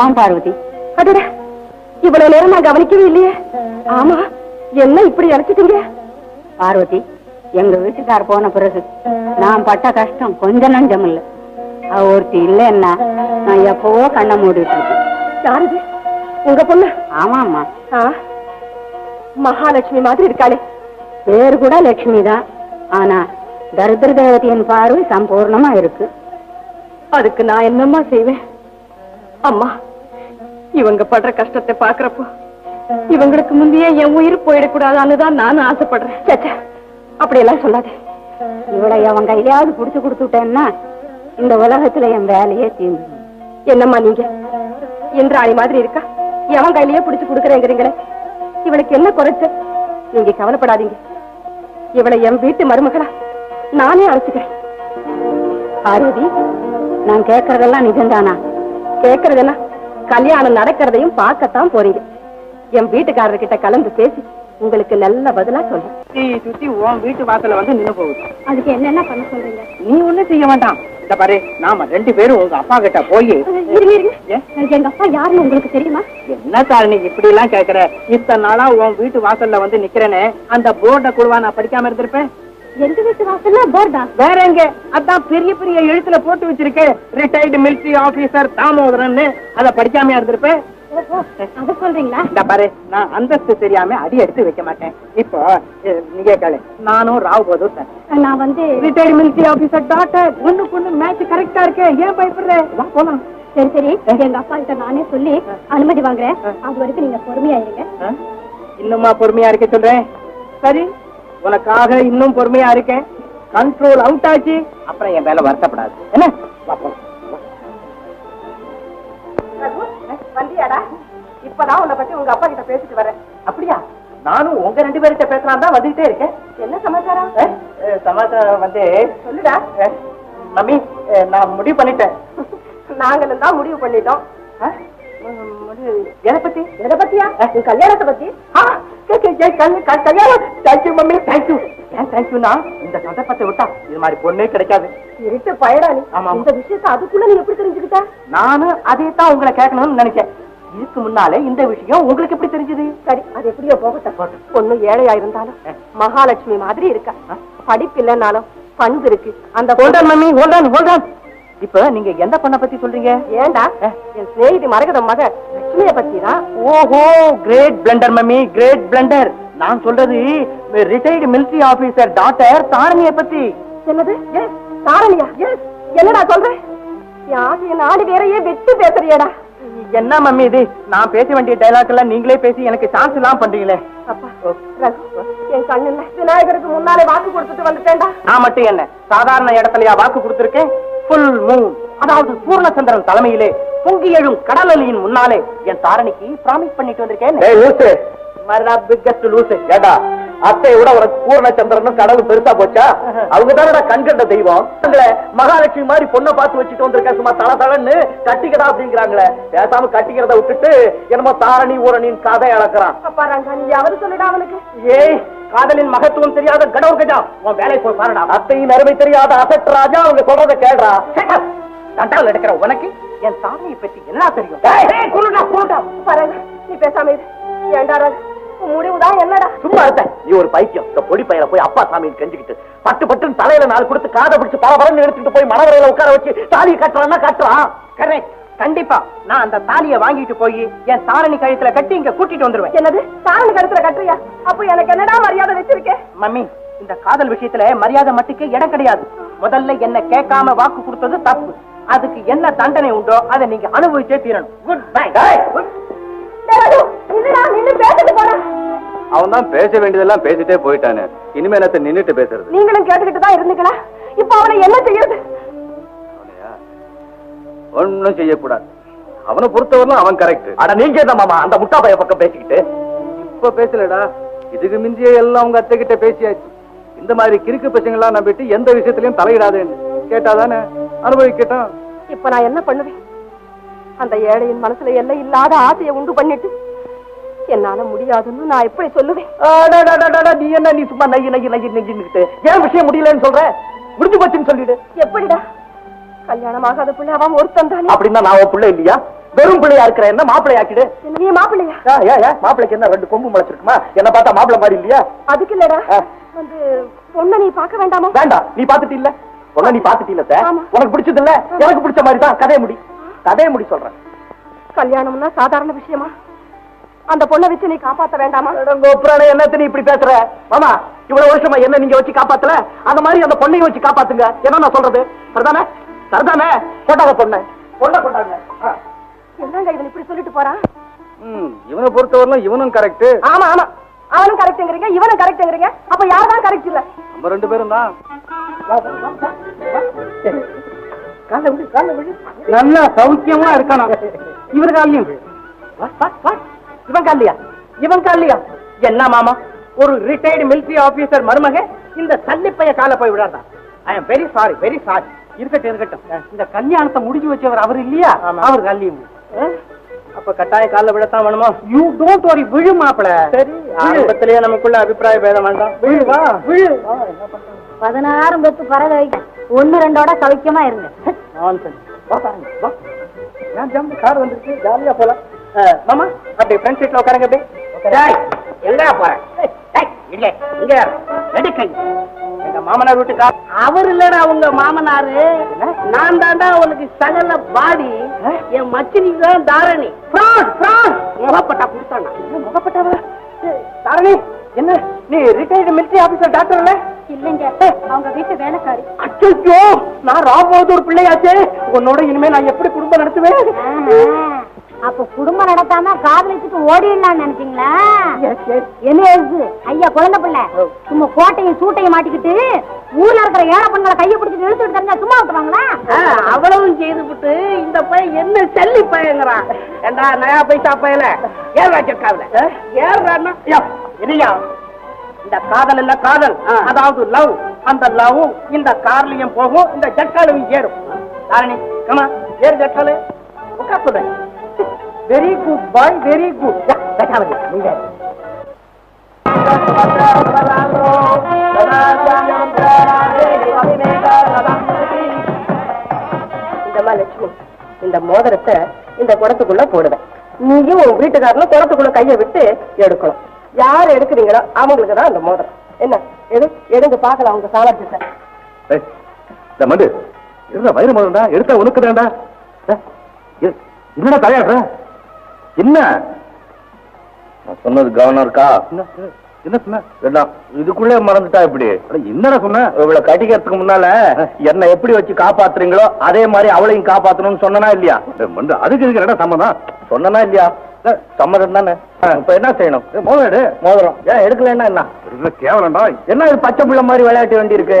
ஆமாம் பார்வதி. அடட இவ்வளவு நேரம் நான் கவனிக்கவே இல்லையே. ஆமா என்ன இப்படி அழைச்சிட்டீங்க பார்வதி எங்க வீட்டுக்கார் போன பிறகு நான் பட்ட கஷ்டம் கொஞ்சம் நஞ்சம் இல்ல. அவ ஒருத்தி இல்லைன்னா நான் எப்பவோ கண்ணை மூடிட்டு இருக்கேன் யாருது? உங்க பொண்ணு? ஆமாம்மா. மகாலட்சுமி மாதிரி இருக்காளே. பேரு கூட லட்சுமி தான் ஆனா தரித்திர தேவதையின் பார்வை சம்பூர்ணமா இருக்கு. அதுக்கு நான் என்னம்மா செய்வேன்? அம்மா இவங்க படுற கஷ்டத்தை பாக்குறப்போ இவங்களுக்கு முந்தையே என் உயிர் போயிடக்கூடாதான்னுதான் நானும் ஆசைப்படுறேன். அப்படி அப்படியெல்லாம் சொல்லாதே. இவளை அவன் கையிலாவது புடிச்சு கொடுத்துட்டேன்னா இந்த உலகத்துல என் வேலையே தீர்ந்து என்னம்மா நீங்க? இந்திராணி மாதிரி இருக்கா? எவன் கையிலயே பிடிச்சு கொடுக்குறேங்கிறீங்களே? இவளுக்கு என்ன குறைச்ச நீங்க கவலைப்படாதீங்க. இவளை என் வீட்டு மருமகளா நானே அழைச்சுக்கிறேன். பார்வதி நான் கேட்கறதெல்லாம் நிஜம்தானா? கேட்கறதெல்லாம் கல்யாணம் நடக்கிறதையும் பார்க்கத்தான் போறீங்க. என் வீட்டுக்காரர்கிட்ட கலந்து பேசி உங்களுக்கு நல்ல பதிலா சொல்றேன். சுத்தி சுத்தி உன் வீட்டு வாசல்ல வந்து நின்னு போகுது. அதுக்கு என்னென்ன பண்ண சொல்றீங்க? நீ ஒண்ணும் செய்ய வேண்டாம். இந்த பாரு நாம ரெண்டு பேரும் உங்க அப்பா கிட்ட போய் எங்க அப்பா யாருன்னு உங்களுக்கு தெரியுமா? என்ன தாரணி இப்படி எல்லாம் கேக்குற? இத்தனை நாளா உன் வீட்டு வாசல்ல வந்து நிக்கிறேனே அந்த போர்ட குழுவா நான் படிக்காம இருந்திருப்பேன்? எங்க வீட்டு வாசல்ல போர்டா வேற எங்க? அதான் பெரிய பெரிய எழுத்துல போட்டு வச்சிருக்கேன் ரிட்டையர்டு மிலிட்டரி ஆபீசர் தாமோதரன் அத படிக்காம இருந்திருப்பேன் அத சொல்றீங்களா? இந்த பாரு நான் அந்தஸ்து தெரியாம அடி எடுத்து வைக்க மாட்டேன். இப்போ அஹ், நீங்க கேளு நானும் ராவ் போதும் நான் வந்து ரிட்டையர்டு மிலிட்டரி ஆபீசர் டாக்டர் ஒண்ணுக்கு ஒண்ணு மேட்ச் கரெக்டா இருக்கு. ஏன் பயப்படுற? போலாம். சரி சரி. எங்க அப்பா கிட்ட நானே சொல்லி அனுமதி வாங்குறேன். அது வரைக்கும் நீங்க பொறுமையா இருங்க? இன்னுமா பொறுமையா இருக்க சொல்றேன்? சரி. உனக்காக இன்னும் பொறுமையா இருக்கேன். கண்ட்ரோல் அவுட் ஆச்சு. அப்புறம் என் மேல வருத்தப்படாது. என்ன. வந்தியாடா. இப்பதான் உன்னை பத்தி உங்க அப்பா கிட்ட பேசிட்டு வரேன். அப்படியா? நானும் உங்க ரெண்டு பேர்கிட்ட பேசலாம் தான் வந்துகிட்டே இருக்கேன். என்ன சமாச்சாரம்? சமாச்சாரம் வந்து சொல்லுடா. மம்மி நான் முடிவு பண்ணிட்டேன். நாங்களும் தான் முடிவு பண்ணிட்டோம். முடிவு. எதை பத்தி? எதை பத்தியா? கல்யாணத்தை பத்தி? Thank you mummy. தேங்க்யூ ஏன் தேங்க்யூனா இந்த சந்தர்ப்பத்தை விட்டா இது மாதிரி பொண்ணே கிடைக்காது. இருட்டு பயடா நீ. ஆமா. இந்த விஷயத்தை அதுக்குள்ள நீ எப்படி தெரிஞ்சுக்கிட்ட? நானும் அதே தான் உங்களை கேட்கணும்னு நினைச்சேன். இதுக்கு முன்னாலே இந்த விஷயம் உங்களுக்கு எப்படி தெரிஞ்சது? சரி அது எப்படியோ போகட்டும். பொண்ணு ஏழையா இருந்தாலும் மகாலட்சுமி மாதிரி இருக்கா. படிப்பு இல்லைன்னாலும் பண்பு இருக்கு. அந்த ஹோல்டன் மம்மி. ஹோல்டன் ஹோல்டன் இப்ப நீங்க எந்த பொண்ணை பத்தி சொல்றீங்க? ஏண்டா? என் சிநேகிதி மரகதம் மக லட்சுமிய பத்தி தான் ஓஹோ great blunder mummy great blunder நான் சொல்றது ரிட்டையர்டு மிலிட்டரி ஆபீசர் டாக்டர் தாரணிய பத்தி. என்னது? தாரணியா? என்னடா சொல்ற? யாரு நாடு வேறையே வெட்டி பேசுறியடா. என்ன மம்மி இது? நான் பேச வேண்டிய டைலாக் எல்லாம் நீங்களே பேசி எனக்கு சான்ஸ் எல்லாம் பண்றீங்களே. என் கண்ணுல விநாயகருக்கு முன்னாலே வாக்கு கொடுத்துட்டு வந்துட்டேன்டா. நான் மட்டும் என்ன? சாதாரண இடத்துலயா வாக்கு கொடுத்திருக்கேன்? ஃபுல் மூன் அதாவது பூர்ணச்சந்திரன் தலைமையிலே பொங்கி எழும் கடல் அலையின் முன்னாலே என் தாரணிக்கு ப்ராமிஸ் பண்ணிட்டு வந்திருக்கேன். அத்தை விட உனக்கு பூர்ணச்சந்திரனும் கடவுள் பெருசா போச்சா? அவங்க தானடா கண்கண்ட தெய்வம். மகாலட்சுமி மாதிரி பொண்ணை பார்த்து வச்சுட்டு வந்திருக்க சும்மா தல தலன்னு கட்டிக்கடா அப்படிங்கிறாங்களே. பேசாம கட்டிக்கிறத விட்டுட்டு என்னமோ தாரணி ஊரணின் கதை அளக்குறான். சொல்லுடா அவனுக்கு. ஏய் காதலின் மகத்துவம் தெரியாத கடவுள் கஜா உன் வேலைக்கு போய் பாருடா. அத்தையின் அருமை தெரியாத அசட் ராஜா அவங்க சொல்றத கேடுறா தண்டாவில் எடுக்கிற உனக்கு என் தாரணியை பத்தி என்ன தெரியும்? கொல்லுடா, கொல்லுடா. பாருங்க நீ பேசாம இரு. ஏண்டா ரகு உன் முடிவுதான் என்னடா? சும்மா இருந்த நீ ஒரு பைத்தியம். இந்த பொடி பையல போய் அப்பா சாமின்னு கெஞ்சிக்கிட்டு பட்டு பட்டுன்னு தலையில நாலு கொடுத்து காதை பிடிச்சு பல பலன்னு எடுத்துட்டு போய் மணவரையில உட்கார வச்சு தாலியை கட்டுறான்னா கட்டுறான். கரெக்ட் கண்டிப்பா. நான் அந்த தாலியை வாங்கிட்டு போய் என் தாரணி கழுத்துல கட்டி இங்க கூட்டிட்டு வந்துருவேன். என்னது? தாரணி கழுத்துல கட்டுறியா? அப்ப எனக்கு என்னடா மரியாதை வச்சிருக்கேன் மம்மி இந்த காதல் விஷயத்துல மரியாதை மட்டுக்கே இடம் கிடையாது. முதல்ல என்ன கேட்காம வாக்கு கொடுத்தது தப்பு. அதுக்கு என்ன தண்டனை உண்டோ அதை நீங்க அனுபவிச்சே தீரணும். குட் பை அவன் தான் பேச வேண்டியதெல்லாம் பேசிட்டே போயிட்டானே. இனிமே என்னத்த நின்னுட்டு பேசுறது? நீங்களும் கேட்டுக்கிட்டு தான் இருந்தீங்களா? இப்ப அவனை என்ன செய்யறது? ஒண்ணும் செய்யக்கூடாது. அவனை பொறுத்தவரைக்கும் அவன் கரெக்ட் அட நீங்க என்ன மாமா அந்த முட்டா பைய பக்கம் பேசிக்கிட்டு. இப்ப பேசலடா. இதுக்கு மிஞ்சிய எல்லாம் உங்க அத்தை கிட்ட பேசியாச்சு. இந்த மாதிரி கிறுக்கு பசங்களாம் நம்பிட்டு எந்த விஷயத்திலயும் தலையிடாதேன்னு. கேட்டாதானே? அனுபவிக்கட்டும். இப்ப நான் என்ன பண்ணுவேன்? அந்த ஏழையின் மனசுல எல்லாம் இல்லாத ஆசையை உண்டு பண்ணிட்டு என்னால முடியாதுன்னு நான் எப்படி சொல்லுவேன்? நீ என்ன நீ சும்மா நைய நைய நைய நெஞ்சுக்கிட்டு ஏன் விஷயம் முடியலன்னு சொல்ற முடிஞ்சு போச்சுன்னு சொல்லிடு எப்படிடா கல்யாணம் ஆகாத பிள்ளை அவன் ஒருத்தன் தானே அப்படின்னா நான் உன் பிள்ளை இல்லையா? வெறும் பிள்ளையா இருக்கிற என்ன மாப்பிள்ளை ஆக்கிடு? நீ மாப்பிள்ளையா? மாப்பிள்ளைக்கு என்ன ரெண்டு கொம்பு முளைச்சிருக்குமா? என்ன பார்த்தா மாப்பிள்ளை மாதிரி இல்லையா? அதுக்கு இல்லடா. வந்து பொண்ணை நீ பார்க்க வேண்டாமா? வேண்டாம் நீ பாத்துட்டு இல்ல? பொண்ண நீ பாத்துட்டு இல்ல சார். உனக்கு பிடிச்சது இல்ல? எனக்கு பிடிச்ச மாதிரி தான் கதையை முடி. கதையை முடி சொல்றேன். கல்யாணம்னா சாதாரண விஷயமா? அந்த பொண்ணை வச்சு நீ காப்பாத்த வேண்டாமா? கோபுரான என்னத்த நீ இப்படி பேசுற? மாமா இவ்வளவு வருஷமா என்ன நீங்க வச்சு காப்பாத்தல? அந்த மாதிரி அந்த பொண்ணையும் வச்சு காப்பாத்துங்க. என்ன நான் சொல்றது? சரிதானே? சரிதானே கொண்டாங்க பொண்ணு. பொண்ணை கொண்டாங்க. என்னங்க இவன் இப்படி சொல்லிட்டு போறான்? இவனை பொறுத்தவரையிலும் இவனும் கரெக்ட் ஆமா ஆமா. அவனும் கரெக்ட்ங்கிறீங்க இவனும் கரெக்ட்ங்கிறீங்க அப்ப யார் தான் கரெக்ட் இல்ல? நம்ம ரெண்டு பேரும் தான். நல்லா சௌக்கியமா இருக்கணும். இவர் காலையும் இவன் காலியா இவன் காலியா என்ன மாமா? ஒரு ரிட்டையர்டு மிலிட்டரி ஆபீசர் மருமக இந்த சல்லிப்பைய கால போய் விடாதா I am very sorry very sorry இருக்கட்டும் இருக்கட்டும். இந்த கல்யாணத்தை முடிஞ்சு வச்சவர் அவர் இல்லையா? அவர் காலியும் அப்ப கட்டாய கால விடத்தான் வேணுமா? யூ டோன்ட் வரி விழு மாப்பிள. சரி ஆரம்பத்திலேயே நமக்குள்ள அபிப்பிராய பேதம் வேண்டாம். விழு வா விழு? பதினாறும் பெத்து பறவை ஒன்னு ரெண்டோட சௌக்கியமா இருங்க. கார் ஜாலியா போலாம். மாமா அப்படியே ஃப்ரண்ட் சீட்ல உட்காருங்க அப்படியே. டேய், எங்கடா போற? டேய், டேய், இங்க இங்க. நடுக்கை எங்க மாமனார் வீட்டு கார் அவர் இல்லடா உங்க மாமனாரு. நான் தாண்டா உனக்கு சகல பாடி என் மச்சினிக்கு தான் தாரணி ஃப்ராட் ஃப்ராட் முகப்பட்டா கொடுத்தானா? முகப்பட்டாவா? தாரணி என்ன? நீ ரிட்டையர்டு மிலிட்டரி ஆபீசர் டாக்டர் இல்ல? இல்லைங்க. அவங்க வீட்டு வேலைக்காரி. அச்சோ நான் ராமோதூர் பிள்ளையாச்சே. உன்னோட இனிமே நான் எப்படி குடும்பம் நடத்துவேன்? குடும்பம் நடத்தாம காதலிச்சுட்டு ஓடிடலாம்னு நினைச்சீங்களா. என்ன எழுது ஐயா குழந்தை பிள்ளை. சும்மா கோட்டையும் சூட்டையும் மாட்டிக்கிட்டு ஊர்ல இருக்கிற ஏழை பெண்களை கையை பிடிச்சிட்டு இழுத்துட்டு தெரிஞ்சா சும்மா விட்டுவாங்களா அவ்வளவும் செய்துவிட்டு இந்த பையன் என்ன செல்லி பையங்கிறான். ஏண்டா நயா பைசா பையல ஏறா ஜக்காவில ஏறான்னா? இல்லையா இந்த காதல் இல்ல காதல். அதாவது லவ். அந்த லவ் இந்த கார்லயும் போகும் இந்த ஜக்காலும் ஏறும். தாரணி கமா ஏறு ஜக்காலு. சொல்றேன். Very good boy very good இந்தம்மா லட்சுமி இந்த மோதிரத்தை இந்த குடத்துக்குள்ள போடுவேன். நீயும் உன் வீட்டுக்காரனும் குடத்துக்குள்ள கையை விட்டு எடுக்கணும். யார் எடுக்கிறீங்களோ அவங்களுக்கு தான் அந்த மோதிரம். என்ன? எடு எடுங்க பார்க்கலாம் உங்க சாமர்த்தியத்தை. இந்த மண்டு இருந்த வயிறு முதல்டா எடுத்தா உனக்கு தான்டா. என்னடா தலையாடுற? என்ன? நான் சொன்னது கவனம் இருக்கா என்ன சொன்ன? இதுக்குள்ளே மறந்துட்டா இப்படி என்னடா சொன்ன? இவளை கட்டிக்கிறதுக்கு முன்னால என்ன எப்படி வச்சு காப்பாத்துறீங்களோ அதே மாதிரி அவளையும் காப்பாத்தணும்னு சொன்னனா இல்லையா? அதுக்கு இதுக்கு சம்மதம் சொன்னனா இல்லையா? இல்ல, சம்மதம் தானே? இப்ப என்ன செய்யணும்? மோதிரம் மோதிரம். ஏன் எடுக்கலன்னா என்ன? கேவலம்டா. என்ன இது பச்சை பிள்ளை மாதிரி விளையாட்டு வேண்டி இருக்கு?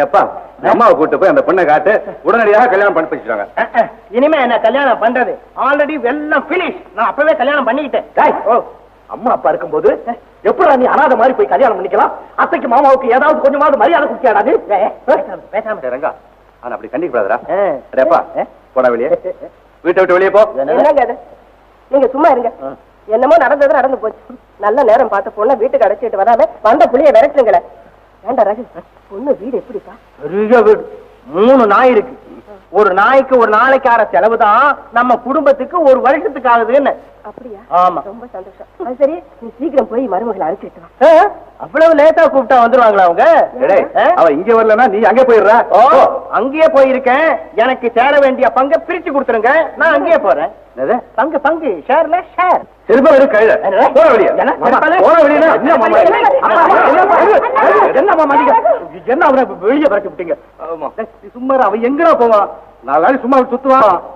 அப்பா அம்மாவை கூட்டு போய் அந்த பெண்ணை காட்டு உடனடியாக கல்யாணம் பண்ணி வச்சுட்டாங்க. இனிமே என்ன கல்யாணம் பண்றது? ஆல்ரெடி எல்லாம் பினிஷ் நான் அப்பவே கல்யாணம் பண்ணிக்கிட்டேன். ஓ. அம்மா அப்பா இருக்கும்போது எப்படி நீ அனாதை மாதிரி போய் கல்யாணம் பண்ணிக்கலாம்? அத்தைக்கு மாமாவுக்கு ஏதாவது கொஞ்சமாவது மரியாதை குடிக்காடாது பேசாம ரங்கா ஆனா அப்படி கண்டிக்கப்படாதா அப்பா போடா வெளியே. வீட்டை விட்டு வெளியே போ. நீங்க சும்மா இருங்க. என்னமோ நடந்தது நடந்து போச்சு. நல்ல நேரம் பார்த்து பொண்ணை வீட்டுக்கு அடைச்சிட்டு வராம வந்த புளிய விரட்டுங்களே வேண்டாம் ரகு பொண்ணு வீடு எப்படிப்பா? பெரிய வீடு. மூணு நாய் இருக்கு. ஒரு நாய்க்கு ஒரு நாளைக்கார செலவு தான் நம்ம குடும்பத்துக்கு ஒரு வருஷத்துக்கு ஆகுதுன்னு அப்படியா ஆமா ரொம்ப சந்தோஷம் அது சரி நீ சீக்கிரம் போய் மருமகளை அழைச்சிட்டு வா? அவ்வளவு லேட்டா கூப்பிட்டா வந்துருவாங்களா அவங்க? அவ இங்க வரலன்னா நீ அங்கே போயிடுற ஓ அங்கேயே போயிருக்கேன் எனக்கு சேர வேண்டிய பங்கை பிரிச்சு கொடுத்துருங்க நான் அங்கேயே போறேன்? பங்கு பங்கு ஷேர்ல ஷேர் வெறும் என்ன? போற? மாமா, என்ன? போற வெளியே என்ன மாமா? என்ன? அப்பா, என்னப்பா இது? என்னம்மா மதிக்க என்ன அவனை வெளியே பறக்க விட்டீங்க ஆமா. டேய், நீ சும்மா அவன் எங்கடா போவான் நாலு நாள் சும்மா சுத்துவான்